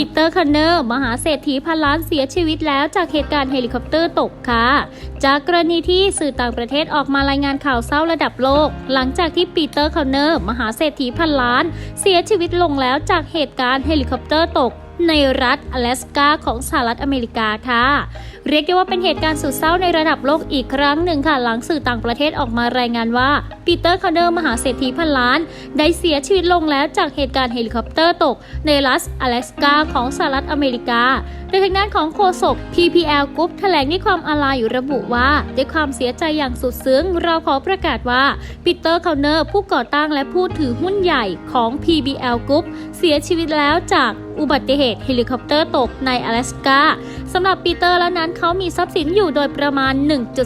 ีเตอร์คันเนอร์ มหาเศรษฐีพันล้านเสียชีวิตแล้วจากเหตุการณ์เฮลิคอปเตอร์ตกค่ะ จากกรณีที่สื่อต่างประเทศออกมารายงานข่าวเศร้าระดับโลก หลังจากที่ปีเตอร์คันเนอร์ มหาเศรษฐีพันล้าน เสียชีวิตลงแล้วจากเหตุการณ์เฮลิคอปเตอร์ตก ในรัฐอลาสกาของสหรัฐอเมริกาค่ะ เรียกได้ว่าเป็นเหตุการณ์สุดเศร้าในระดับโลกอีกครั้งหนึ่งค่ะ หลังสื่อต่างประเทศออกมารายงานว่าปีเตอร์คาร์เนอร์มหาเศรษฐีพันล้าน ได้เสียชีวิตลงแล้วจากเหตุการณ์เฮลิคอปเตอร์ตก ในรัฐอลาสกาของสหรัฐอเมริกา โดยทางด้านของโฆษก PPL Group แถลงด้วยความอาลัยระบุว่าด้วยความเสียใจอย่างสุดซึ้งเราขอประกาศว่าปีเตอร์คาร์เนอร์ผู้ก่อตั้งและผู้ถือหุ้นใหญ่ของ PBL Group เสียชีวิตแล้วจาก อุบัติเหตุเฮลิคอปเตอร์ตกในอลาสกาสำหรับปีเตอร์แล้วนั้นเขามีทรัพย์สินอยู่โดยประมาณ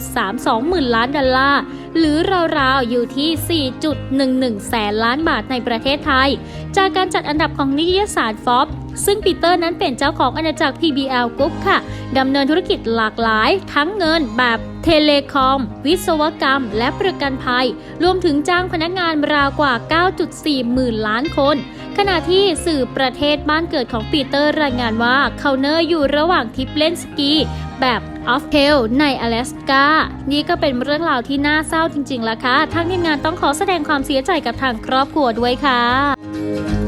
1.32 หมื่นล้านดอลลาร์ หรือราวๆ อยู่ที่ 4.11 แสนล้านบาทในประเทศไทย จากการจัดอันดับของนิตยสารฟอบ ซึ่งปีเตอร์นั้นเป็นเจ้าของอาณาจักร PBL Group ค่ะดำเนินธุรกิจหลากหลาย ทั้งเงินแบบเทเลคอม วิศวกรรม และประกันภัย รวมถึงจ้างพนักงานราวกว่า 9.4 หมื่นล้านคน ขณะที่สื่อประเทศบ้านเกิดของปีเตอร์รายงานว่าเขาเนอร์อยู่ระหว่างทริปเล่นสกี แบบออฟเทลในอลาสกา นี่ก็เป็นเรื่องราวที่น่าเศร้าจริงๆล่ะค่ะทางทีมงานต้องขอแสดงความเสียใจกับทางครอบครัวด้วยค่ะ